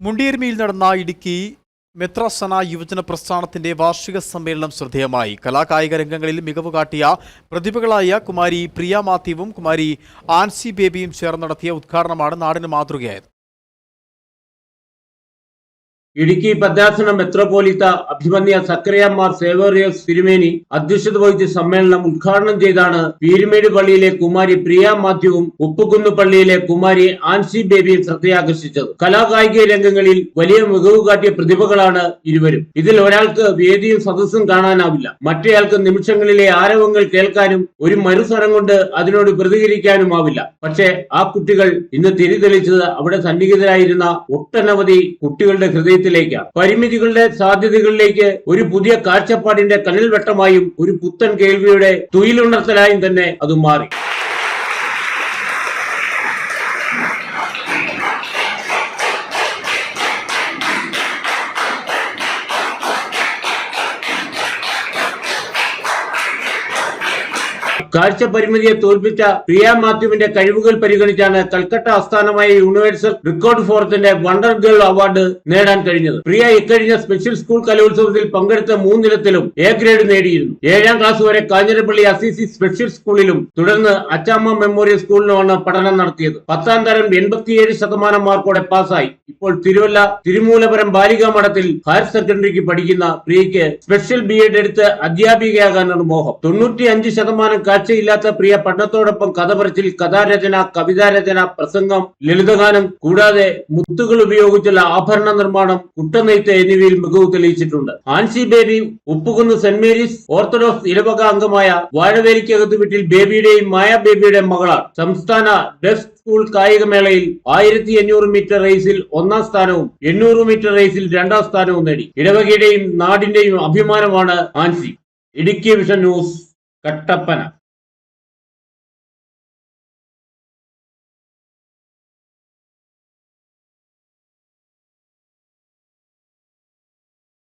മുണ്ടിയർമിയിൽ നടന്ന ഇടുക്കി മെത്രസന യുവജന പ്രസ്ഥാനത്തിന്റെ വാർഷിക സമ്മേളനം ശ്രദ്ധേയമായി. കലാകായിക രംഗങ്ങളിൽ മികവ് കാട്ടിയ പ്രതിഭകളായ കുമാരി പ്രിയ മാത്യുവും കുമാരി ആൻസി ബേബിയും ചേർന്ന് നടത്തിയ ഉദ്ഘാടനമാണ് നാടിന് മാതൃകയായത്. ഇടുക്കി ഭദ്രാസന മെത്രോപോലിത്ത അഭിമന്യ സക്കറിയമ്മാർ സേവേറിയസ് തിരുമേനി അധ്യക്ഷത വഹിച്ച സമ്മേളനം ഉദ്ഘാടനം ചെയ്താണ് പീരുമേട് പള്ളിയിലെ കുമാരി പ്രിയ മാത്യുവും ഉപ്പുകുന്ന് പള്ളിയിലെ കുമാരി ആൻസി ബേബിയും ശ്രദ്ധയാകർഷിച്ചത്. കലാകായിക രംഗങ്ങളിൽ വലിയ മികവ് കാട്ടിയ പ്രതിഭകളാണ് ഇരുവരും. ഇതിൽ ഒരാൾക്ക് വേദിയും സദസ്സും കാണാനാവില്ല. മറ്റേയാൾക്ക് നിമിഷങ്ങളിലെ ആരവങ്ങൾ കേൾക്കാനും ഒരു മരുസ്വരം കൊണ്ട് അതിനോട് പ്രതികരിക്കാനും ആവില്ല പക്ഷേ ആ കുട്ടികൾ ഇന്ന് തിരിതെളിച്ചത് അവിടെ സന്നിഹിതരായിരുന്ന ഒട്ടനവധി കുട്ടികളുടെ ഹൃദയത്തിലേക്കാണ് പരിമിതികളുടെ സാധ്യതകളിലേക്ക് ഒരു പുതിയ കാഴ്ചപ്പാടിന്റെ കനൽവെട്ടമായും ഒരു പുത്തൻ കേൾവിയുടെ തുയിലുണർത്തലായും തന്നെ അത് മാറി. കാഴ്ച പരിമിതിയെ തോൽപ്പിച്ച പ്രിയ മാത്യുവിന്റെ കഴിവുകൾ പരിഗണിച്ചാണ് കൽക്കട്ട ആസ്ഥാനമായ യൂണിവേഴ്സൽ റെക്കോർഡ് ഫോറത്തിന്റെ വണ്ടർ ഗേൾ അവാർഡ് നേടാൻ കഴിഞ്ഞത്. പ്രിയ ഇക്കഴിഞ്ഞ സ്പെഷ്യൽ സ്കൂൾ കലോത്സവത്തിൽ പങ്കെടുത്ത മൂന്നിനത്തിലും എ ഗ്രേഡ് നേടിയിരുന്നു. ഏഴാം ക്ലാസ് വരെ കാഞ്ഞിരപ്പള്ളി അസിസി സ്പെഷ്യൽ സ്കൂളിലും തുടർന്ന് അച്ചാമ്മ മെമ്മോറിയൽ സ്കൂളിലുമാണ് പഠനം നടത്തിയത്. പത്താം തരം എൺപത്തിയേഴ് ശതമാനം മാർക്കോടെ പാസ്സായി. ഇപ്പോൾ തിരുവല്ല തിരുമൂലപുരം ബാലികാ മഠത്തിൽ ഹയർ സെക്കൻഡറിക്ക് പഠിക്കുന്ന പ്രിയയ്ക്ക് സ്പെഷ്യൽ ബി എഡ് എടുത്ത് അധ്യാപികയാകാനാണ് മോഹം. തൊണ്ണൂറ്റി അഞ്ച് ശതമാനം കാഴ്ചയില്ലാത്ത പ്രിയ പഠനത്തോടൊപ്പം കഥ പറച്ചിൽ കഥാരചന കവിതാരചന പ്രസംഗം ലളിതഗാനം കൂടാതെ മുത്തുകൾ ഉപയോഗിച്ചുള്ള ആഭരണ നിർമ്മാണം കുട്ടനെയ്ത്ത് എന്നിവയിൽ മികവ് തെളിയിച്ചിട്ടുണ്ട്. Ancy Baby Uppukunnu saint Mary's Orthodox ഇടവക അംഗമായ വാഴവേലിക്കകത്ത് വീട്ടിൽ ബേബിയുടെയും മായ ബേബിയുടെയും മകളാണ്. സംസ്ഥാന ഡെഫ് സ്കൂൾ കായികമേളയിൽ ആയിരത്തി അഞ്ഞൂറ് മീറ്റർ റേസിൽ ഒന്നാം സ്ഥാനവും എണ്ണൂറ് മീറ്റർ റേസിൽ രണ്ടാം സ്ഥാനവും നേടി. ഇടവകയുടെയും നാടിന്റെയും അഭിമാനമാണ് Ancy. Idukki vision news Kattappana.